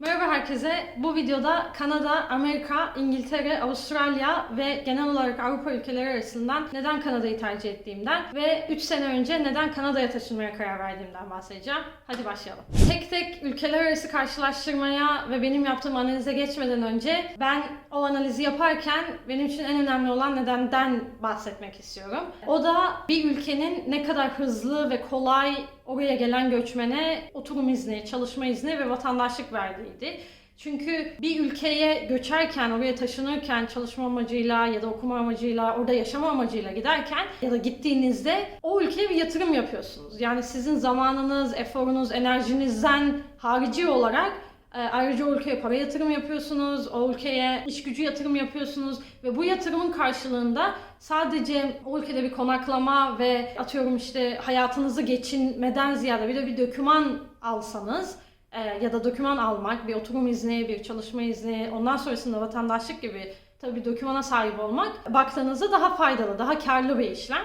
Merhaba herkese. Bu videoda Kanada, Amerika, İngiltere, Avustralya ve genel olarak Avrupa ülkeleri arasından neden Kanada'yı tercih ettiğimden ve 3 sene önce neden Kanada'ya taşınmaya karar verdiğimden bahsedeceğim. Hadi başlayalım. Tek tek ülkeler arası karşılaştırmaya ve benim yaptığım analize geçmeden önce ben o analizi yaparken benim için en önemli olan nedenden bahsetmek istiyorum. O da bir ülkenin ne kadar hızlı ve kolay oraya gelen göçmene oturum izni, çalışma izni ve vatandaşlık verdiğiydi. Çünkü bir ülkeye göçerken, oraya taşınırken çalışma amacıyla ya da okuma amacıyla, orada yaşama amacıyla giderken ya da gittiğinizde o ülkeye bir yatırım yapıyorsunuz. Yani sizin zamanınız, eforunuz, enerjinizden harici olarak Ayrıca o ülkeye para yatırım yapıyorsunuz, o ülkeye iş gücü yatırım yapıyorsunuz ve bu yatırımın karşılığında sadece o ülkede bir konaklama ve atıyorum işte hayatınızı geçinmeden ziyade bir de bir döküman alsanız e, ya da döküman almak, bir oturum izni, bir çalışma izni, ondan sonrasında vatandaşlık gibi tabii bir dökümana sahip olmak baktığınızda daha faydalı, daha karlı bir işlem.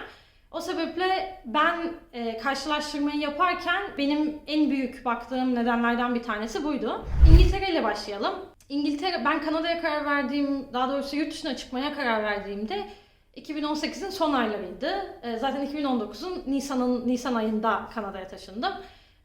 O sebeple ben e, karşılaştırmayı yaparken benim en büyük baktığım nedenlerden bir tanesi buydu. İngiltere ile başlayalım. İngiltere, ben Kanada'ya karar verdiğim, daha doğrusu yurt dışına çıkmaya karar verdiğimde 2018'in son aylarıydı. E, zaten 2019'un Nisan'ın Nisan ayında Kanada'ya taşındım.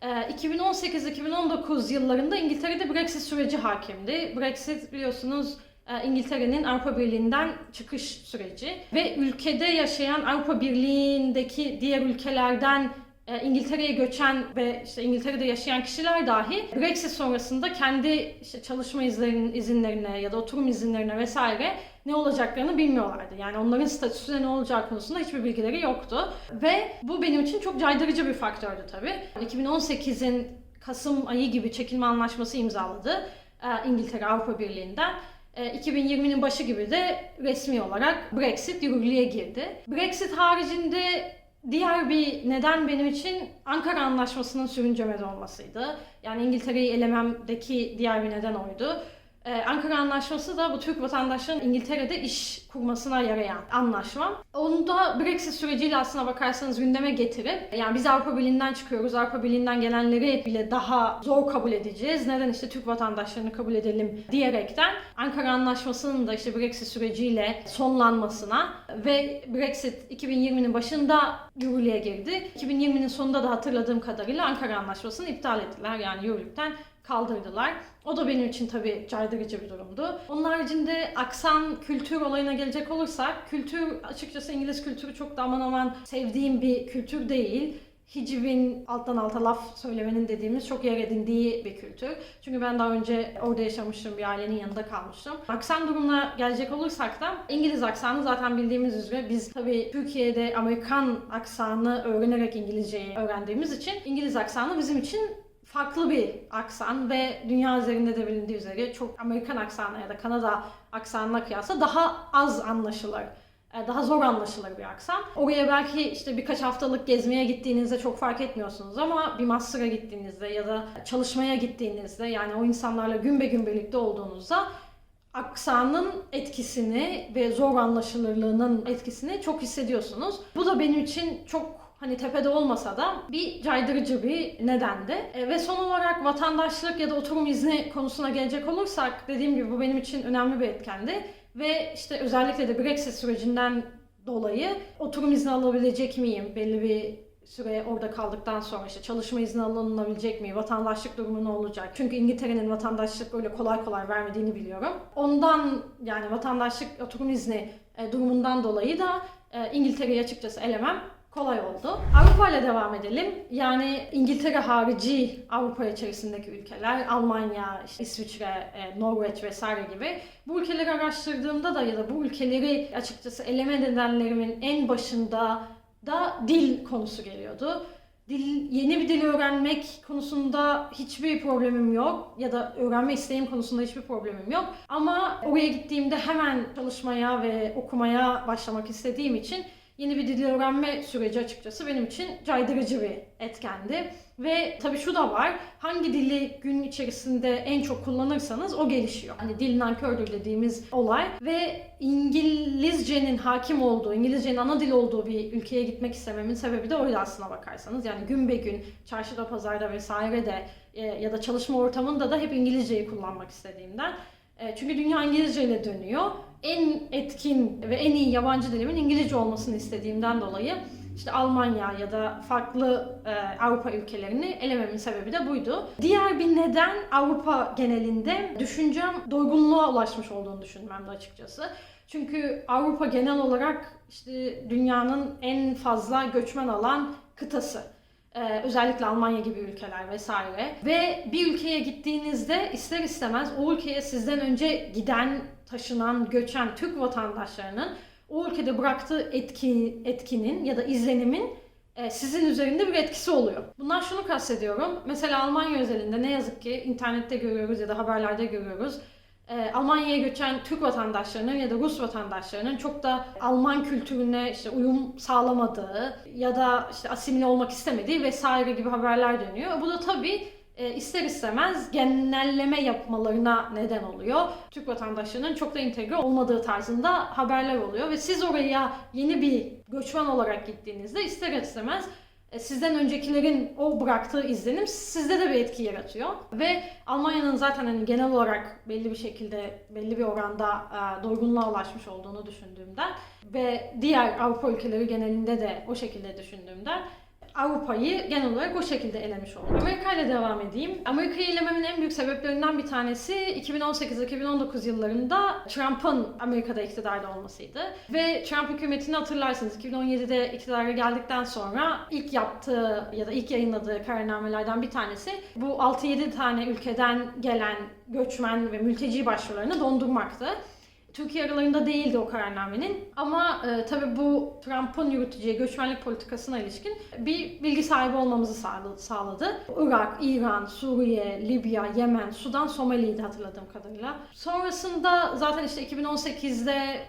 E, 2018-2019 yıllarında İngiltere'de Brexit süreci hakimdi. Brexit biliyorsunuz e, İngiltere'nin Avrupa Birliği'nden çıkış süreci ve ülkede yaşayan Avrupa Birliği'ndeki diğer ülkelerden e, İngiltere'ye göçen ve işte İngiltere'de yaşayan kişiler dahi Brexit sonrasında kendi işte çalışma izinlerine ya da oturum izinlerine vesaire ne olacaklarını bilmiyorlardı. Yani onların statüsüne ne olacağı konusunda hiçbir bilgileri yoktu. Ve bu benim için çok caydırıcı bir faktördü tabii. 2018'in Kasım ayı gibi çekilme anlaşması imzaladı e, İngiltere Avrupa Birliği'nden. 2020'nin başı gibi de resmi olarak Brexit yürürlüğe girdi. Brexit haricinde diğer bir neden benim için Ankara Anlaşması'nın sürüncemede olmasıydı. Yani İngiltere'yi elememdeki diğer bir neden oydu. Ee, Ankara Anlaşması da bu Türk vatandaşların İngiltere'de iş kurmasına yarayan anlaşma. Onu da Brexit süreciyle aslına bakarsanız gündeme getirip yani biz Avrupa Birliği'nden çıkıyoruz, Avrupa Birliği'nden gelenleri bile daha zor kabul edeceğiz. Neden işte Türk vatandaşlarını kabul edelim diyerekten Ankara Anlaşması'nın da işte Brexit süreciyle sonlanmasına ve Brexit 2020'nin başında yürürlüğe girdi. 2020'nin sonunda da hatırladığım kadarıyla Ankara Anlaşması'nı iptal ettiler. Yani yürürlükten kaldırdılar. O da benim için tabii caydırıcı bir durumdu. Onun haricinde aksan, kültür olayına gelecek olursak, kültür açıkçası İngiliz kültürü çok da aman aman sevdiğim bir kültür değil. Hicivin alttan alta laf söylemenin dediğimiz çok yer edindiği bir kültür. Çünkü ben daha önce orada yaşamıştım, bir ailenin yanında kalmıştım. Aksan durumuna gelecek olursak da İngiliz aksanı zaten bildiğimiz üzere biz tabii Türkiye'de Amerikan aksanı öğrenerek İngilizceyi öğrendiğimiz için İngiliz aksanı bizim için farklı bir aksan ve dünya üzerinde de bilindiği üzere çok Amerikan aksanı ya da Kanada aksanına kıyasla daha az anlaşılır. e, Daha zor anlaşılır bir aksan. Oraya belki işte birkaç haftalık gezmeye gittiğinizde çok fark etmiyorsunuz ama bir master'a gittiğinizde ya da çalışmaya gittiğinizde yani o insanlarla gün be gün birlikte olduğunuzda aksanın etkisini ve zor anlaşılırlığının etkisini çok hissediyorsunuz. Bu da benim için çok hani tepede olmasa da bir caydırıcı bir nedendi. E, ve son olarak vatandaşlık ya da oturum izni konusuna gelecek olursak dediğim gibi bu benim için önemli bir etkendi. Ve işte özellikle de Brexit sürecinden dolayı oturum izni alabilecek miyim? Belli bir süre orada kaldıktan sonra işte çalışma izni alınabilecek mi? Vatandaşlık durumu ne olacak? Çünkü İngiltere'nin vatandaşlık böyle kolay kolay vermediğini biliyorum. Ondan yani vatandaşlık oturum izni e, durumundan dolayı da e, İngiltere'yi açıkçası elemem kolay oldu. Avrupa ile devam edelim. Yani İngiltere harici Avrupa içerisindeki ülkeler, Almanya, işte İsviçre, e, Norveç vesaire gibi. Bu ülkeleri araştırdığımda da ya da bu ülkeleri açıkçası eleme nedenlerimin en başında da dil konusu geliyordu. Dil, yeni bir dil öğrenmek konusunda hiçbir problemim yok ya da öğrenme isteğim konusunda hiçbir problemim yok. Ama oraya gittiğimde hemen çalışmaya ve okumaya başlamak istediğim için yeni bir dil öğrenme süreci açıkçası benim için caydırıcı bir etkendi. Ve tabii şu da var, hangi dili gün içerisinde en çok kullanırsanız o gelişiyor. Hani dil nankördür dediğimiz olay ve İngilizcenin hakim olduğu, İngilizcenin ana dil olduğu bir ülkeye gitmek istememin sebebi de oydu aslına bakarsanız. Yani gün be gün çarşıda, pazarda vesaire de e, ya da çalışma ortamında da hep İngilizceyi kullanmak istediğimden. E, çünkü dünya İngilizceyle dönüyor. En etkin ve en iyi yabancı dilimin İngilizce olmasını istediğimden dolayı işte Almanya ya da farklı e, Avrupa ülkelerini elememin sebebi de buydu. Diğer bir neden Avrupa genelinde düşüncem doygunluğa ulaşmış olduğunu düşünmemde açıkçası. Çünkü Avrupa genel olarak işte dünyanın en fazla göçmen alan kıtası. Ee, özellikle Almanya gibi ülkeler vesaire. Ve bir ülkeye gittiğinizde ister istemez o ülkeye sizden önce giden, taşınan, göçen Türk vatandaşlarının o ülkede bıraktığı etki, etkinin ya da izlenimin e, sizin üzerinde bir etkisi oluyor. Bundan şunu kastediyorum. Mesela Almanya özelinde ne yazık ki internette görüyoruz ya da haberlerde görüyoruz. E, Almanya'ya göçen Türk vatandaşlarının ya da Rus vatandaşlarının çok da Alman kültürüne işte uyum sağlamadığı ya da işte asimile olmak istemediği vesaire gibi haberler dönüyor. Bu da tabii e, ister istemez genelleme yapmalarına neden oluyor. Türk vatandaşlarının çok da entegre olmadığı tarzında haberler oluyor ve siz oraya yeni bir göçmen olarak gittiğinizde ister istemez sizden öncekilerin o bıraktığı izlenim sizde de bir etki yaratıyor. Ve Almanya'nın zaten hani genel olarak belli bir şekilde, belli bir oranda e, doygunluğa ulaşmış olduğunu düşündüğümden ve diğer Avrupa ülkeleri genelinde de o şekilde düşündüğümden Avrupa'yı genel olarak o şekilde elemiş oldum. Amerika ile devam edeyim. Amerika'yı elememin en büyük sebeplerinden bir tanesi 2018-2019 yıllarında Trump'ın Amerika'da iktidarda olmasıydı. Ve Trump hükümetini hatırlarsınız 2017'de iktidara geldikten sonra ilk yaptığı ya da ilk yayınladığı kararnamelerden bir tanesi bu 6-7 tane ülkeden gelen göçmen ve mülteci başvurularını dondurmaktı. Türkiye aralarında değildi o kararnamenin. Ama e, tabii bu Trump'ın yürüteceği göçmenlik politikasına ilişkin bir bilgi sahibi olmamızı sağladı. Irak, İran, Suriye, Libya, Yemen, Sudan, Somali'ydi hatırladığım kadarıyla. Sonrasında zaten işte 2018'de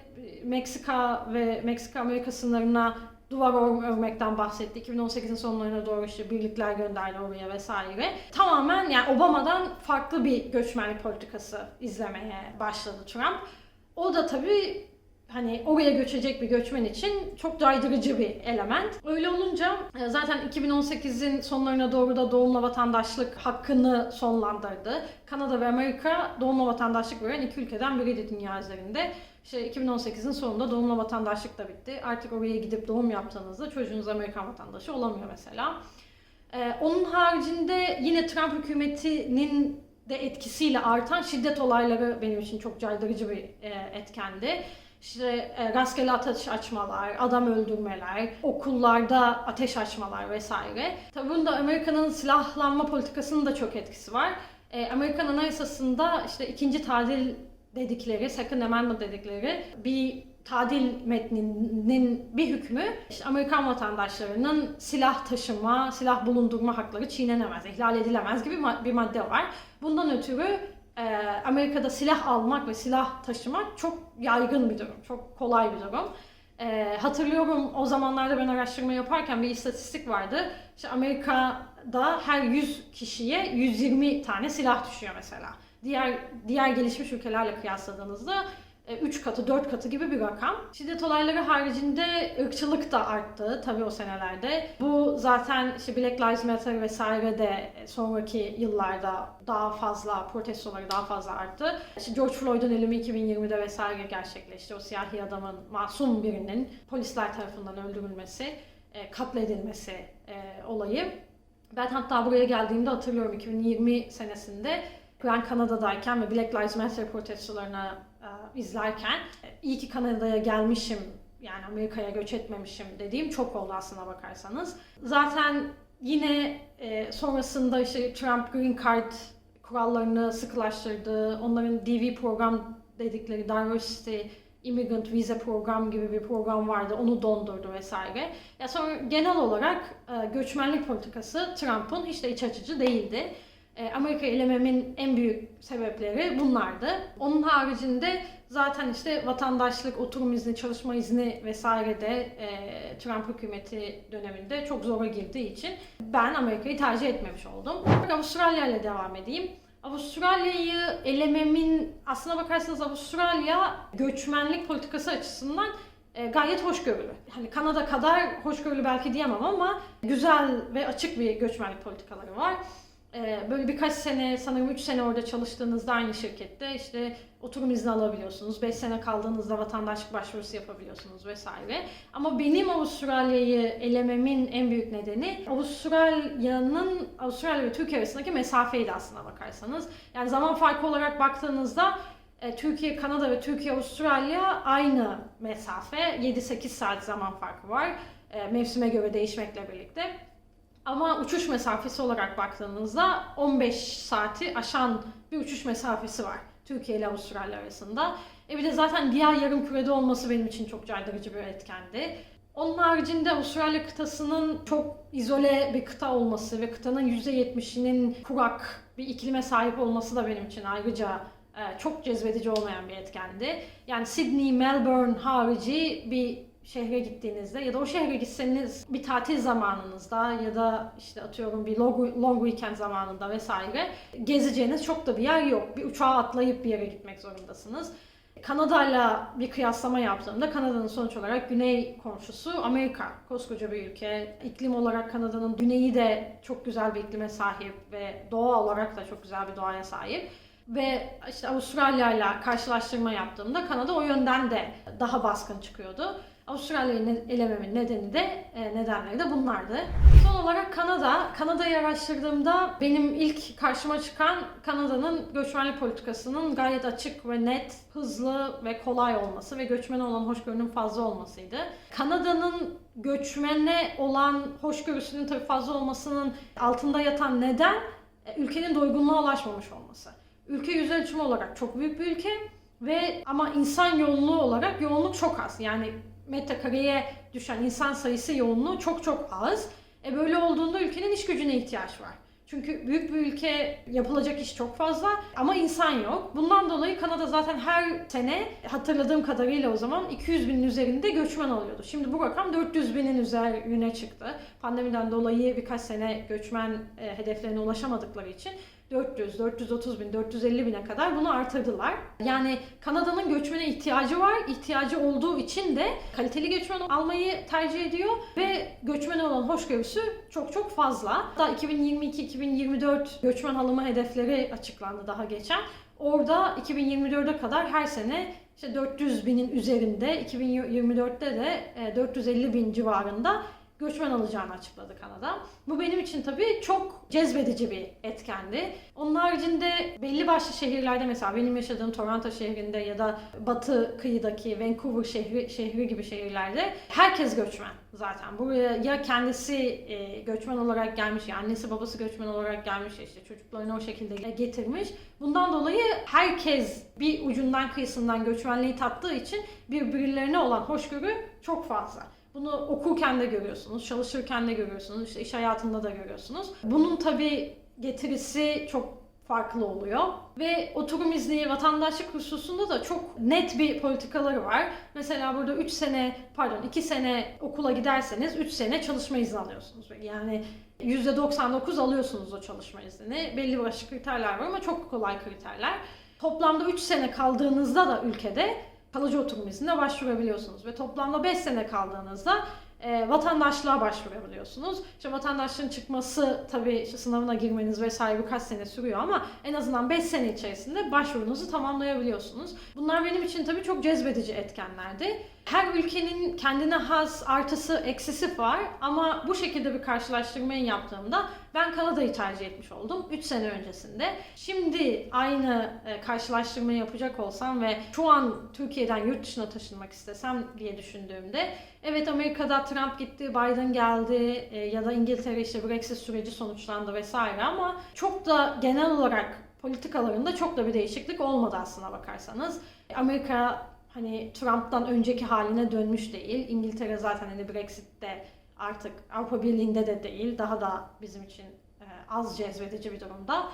Meksika ve Meksika-Amerika sınırına duvar ör- örmekten bahsetti. 2018'in sonlarına doğru işte birlikler gönderdi oraya vesaire. Tamamen yani Obama'dan farklı bir göçmenlik politikası izlemeye başladı Trump. O da tabii hani oraya göçecek bir göçmen için çok caydırıcı bir element. Öyle olunca e, zaten 2018'in sonlarına doğru da doğumla vatandaşlık hakkını sonlandırdı. Kanada ve Amerika doğumla vatandaşlık veren iki ülkeden biriydi dünya üzerinde. İşte 2018'in sonunda doğumla vatandaşlık da bitti. Artık oraya gidip doğum yaptığınızda çocuğunuz Amerikan vatandaşı olamıyor mesela. Ee, onun haricinde yine Trump hükümetinin de etkisiyle artan şiddet olayları benim için çok caydırıcı bir e, etkendi. İşte e, rastgele ateş açmalar, adam öldürmeler, okullarda ateş açmalar vesaire. Tabii bunda Amerika'nın silahlanma politikasının da çok etkisi var. E, Amerikan Anayasası'nda işte ikinci tadil dedikleri, second amendment dedikleri bir tadil metninin bir hükmü işte Amerikan vatandaşlarının silah taşıma, silah bulundurma hakları çiğnenemez, ihlal edilemez gibi bir madde var. Bundan ötürü e, Amerika'da silah almak ve silah taşımak çok yaygın bir durum, çok kolay bir durum. E, hatırlıyorum o zamanlarda ben araştırma yaparken bir istatistik vardı. İşte Amerika'da her 100 kişiye 120 tane silah düşüyor mesela. Diğer diğer gelişmiş ülkelerle kıyasladığınızda 3 katı, 4 katı gibi bir rakam. Şiddet olayları haricinde ırkçılık da arttı tabii o senelerde. Bu zaten işte Black Lives Matter vesaire de sonraki yıllarda daha fazla protestoları daha fazla arttı. İşte George Floyd'un ölümü 2020'de vesaire gerçekleşti. O siyahi adamın masum birinin polisler tarafından öldürülmesi, e, katledilmesi e, olayı. Ben hatta buraya geldiğimde hatırlıyorum 2020 senesinde ben Kanada'dayken ve Black Lives Matter protestolarını e, izlerken e, iyi ki Kanada'ya gelmişim yani Amerika'ya göç etmemişim dediğim çok oldu aslına bakarsanız. Zaten yine e, sonrasında işte Trump Green Card kurallarını sıkılaştırdı. Onların DV program dedikleri Diversity Immigrant Visa program gibi bir program vardı. Onu dondurdu vesaire. Ya sonra genel olarak e, göçmenlik politikası Trump'ın hiç de iç açıcı değildi. E, Amerika elememin en büyük sebepleri bunlardı. Onun haricinde zaten işte vatandaşlık, oturum izni, çalışma izni vesaire de e, Trump hükümeti döneminde çok zora girdiği için ben Amerika'yı tercih etmemiş oldum. Avustralya ile devam edeyim. Avustralya'yı elememin aslına bakarsanız Avustralya göçmenlik politikası açısından e, gayet hoşgörülü. Hani Kanada kadar hoşgörülü belki diyemem ama güzel ve açık bir göçmenlik politikaları var. Ee, böyle birkaç sene, sanırım 3 sene orada çalıştığınızda aynı şirkette işte oturum izni alabiliyorsunuz. 5 sene kaldığınızda vatandaşlık başvurusu yapabiliyorsunuz vesaire. Ama benim Avustralya'yı elememin en büyük nedeni Avustralya'nın Avustralya ve Türkiye arasındaki mesafeydi aslına bakarsanız. Yani zaman farkı olarak baktığınızda e, Türkiye, Kanada ve Türkiye, Avustralya aynı mesafe. 7-8 saat zaman farkı var. E, Mevsime göre değişmekle birlikte. Ama uçuş mesafesi olarak baktığınızda 15 saati aşan bir uçuş mesafesi var Türkiye ile Avustralya arasında. E bir de zaten diğer yarım kürede olması benim için çok caydırıcı bir etkendi. Onun haricinde Avustralya kıtasının çok izole bir kıta olması ve kıtanın %70'inin kurak bir iklime sahip olması da benim için ayrıca e, çok cezbedici olmayan bir etkendi. Yani Sydney, Melbourne harici bir şehre gittiğinizde ya da o şehre gitseniz bir tatil zamanınızda ya da işte atıyorum bir long, long weekend zamanında vesaire gezeceğiniz çok da bir yer yok. Bir uçağa atlayıp bir yere gitmek zorundasınız. Kanada'yla bir kıyaslama yaptığımda Kanada'nın sonuç olarak güney komşusu Amerika. Koskoca bir ülke. İklim olarak Kanada'nın güneyi de çok güzel bir iklime sahip ve doğa olarak da çok güzel bir doğaya sahip. Ve işte Avustralya ile karşılaştırma yaptığımda Kanada o yönden de daha baskın çıkıyordu. Avustralya'yı elememin nedeni de e, nedenleri de bunlardı. Son olarak Kanada. Kanada'yı araştırdığımda benim ilk karşıma çıkan Kanada'nın göçmenlik politikasının gayet açık ve net, hızlı ve kolay olması ve göçmene olan hoşgörünün fazla olmasıydı. Kanada'nın göçmene olan hoşgörüsünün tabii fazla olmasının altında yatan neden e, ülkenin doygunluğa ulaşmamış olması. Ülke yüz ölçümü olarak çok büyük bir ülke ve ama insan yoğunluğu olarak yoğunluk çok az. Yani metrekareye düşen insan sayısı yoğunluğu çok çok az. E böyle olduğunda ülkenin iş gücüne ihtiyaç var. Çünkü büyük bir ülke yapılacak iş çok fazla ama insan yok. Bundan dolayı Kanada zaten her sene hatırladığım kadarıyla o zaman 200 binin üzerinde göçmen alıyordu. Şimdi bu rakam 400 binin üzerine çıktı. Pandemiden dolayı birkaç sene göçmen e, hedeflerine ulaşamadıkları için 400, 430 bin, 450 bine kadar bunu artırdılar. Yani Kanada'nın göçmene ihtiyacı var. İhtiyacı olduğu için de kaliteli göçmen almayı tercih ediyor ve göçmene olan hoşgörüsü çok çok fazla. Hatta 2022-2024 göçmen alımı hedefleri açıklandı daha geçen. Orada 2024'e kadar her sene işte 400 binin üzerinde, 2024'te de e, 450 bin civarında göçmen alacağını açıkladı Kanada. Bu benim için tabii çok cezbedici bir etkendi. Onun haricinde belli başlı şehirlerde mesela benim yaşadığım Toronto şehrinde ya da batı kıyıdaki Vancouver şehri, şehri gibi şehirlerde herkes göçmen zaten. Buraya ya kendisi e, göçmen olarak gelmiş ya annesi babası göçmen olarak gelmiş işte çocuklarını o şekilde getirmiş. Bundan dolayı herkes bir ucundan kıyısından göçmenliği tattığı için birbirlerine olan hoşgörü çok fazla. Bunu okurken de görüyorsunuz, çalışırken de görüyorsunuz, işte iş hayatında da görüyorsunuz. Bunun tabii getirisi çok farklı oluyor. Ve oturum izni, vatandaşlık hususunda da çok net bir politikaları var. Mesela burada 3 sene, pardon 2 sene okula giderseniz 3 sene çalışma izni alıyorsunuz. Yani %99 alıyorsunuz o çalışma iznini. Belli başlı kriterler var ama çok kolay kriterler. Toplamda 3 sene kaldığınızda da ülkede kalıcı oturum iznine başvurabiliyorsunuz. Ve toplamda 5 sene kaldığınızda e, vatandaşlığa başvurabiliyorsunuz. İşte vatandaşlığın çıkması tabii işte sınavına girmeniz vesaire birkaç sene sürüyor ama en azından 5 sene içerisinde başvurunuzu tamamlayabiliyorsunuz. Bunlar benim için tabii çok cezbedici etkenlerdi. Her ülkenin kendine has artısı eksisi var ama bu şekilde bir karşılaştırmayı yaptığımda ben Kanada'yı tercih etmiş oldum 3 sene öncesinde. Şimdi aynı e, karşılaştırmayı yapacak olsam ve şu an Türkiye'den yurt dışına taşınmak istesem diye düşündüğümde evet Amerika'da Trump gitti, Biden geldi e, ya da İngiltere işte Brexit süreci sonuçlandı vesaire ama çok da genel olarak politikalarında çok da bir değişiklik olmadı aslına bakarsanız. Amerika hani Trump'tan önceki haline dönmüş değil. İngiltere zaten hani Brexit'te artık Avrupa Birliği'nde de değil. Daha da bizim için e, az cezbedici bir durumda.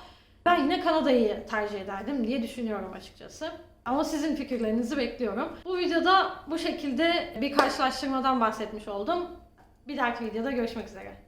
Ben yine Kanada'yı tercih ederdim diye düşünüyorum açıkçası. Ama sizin fikirlerinizi bekliyorum. Bu videoda bu şekilde bir karşılaştırmadan bahsetmiş oldum. Bir dahaki videoda görüşmek üzere.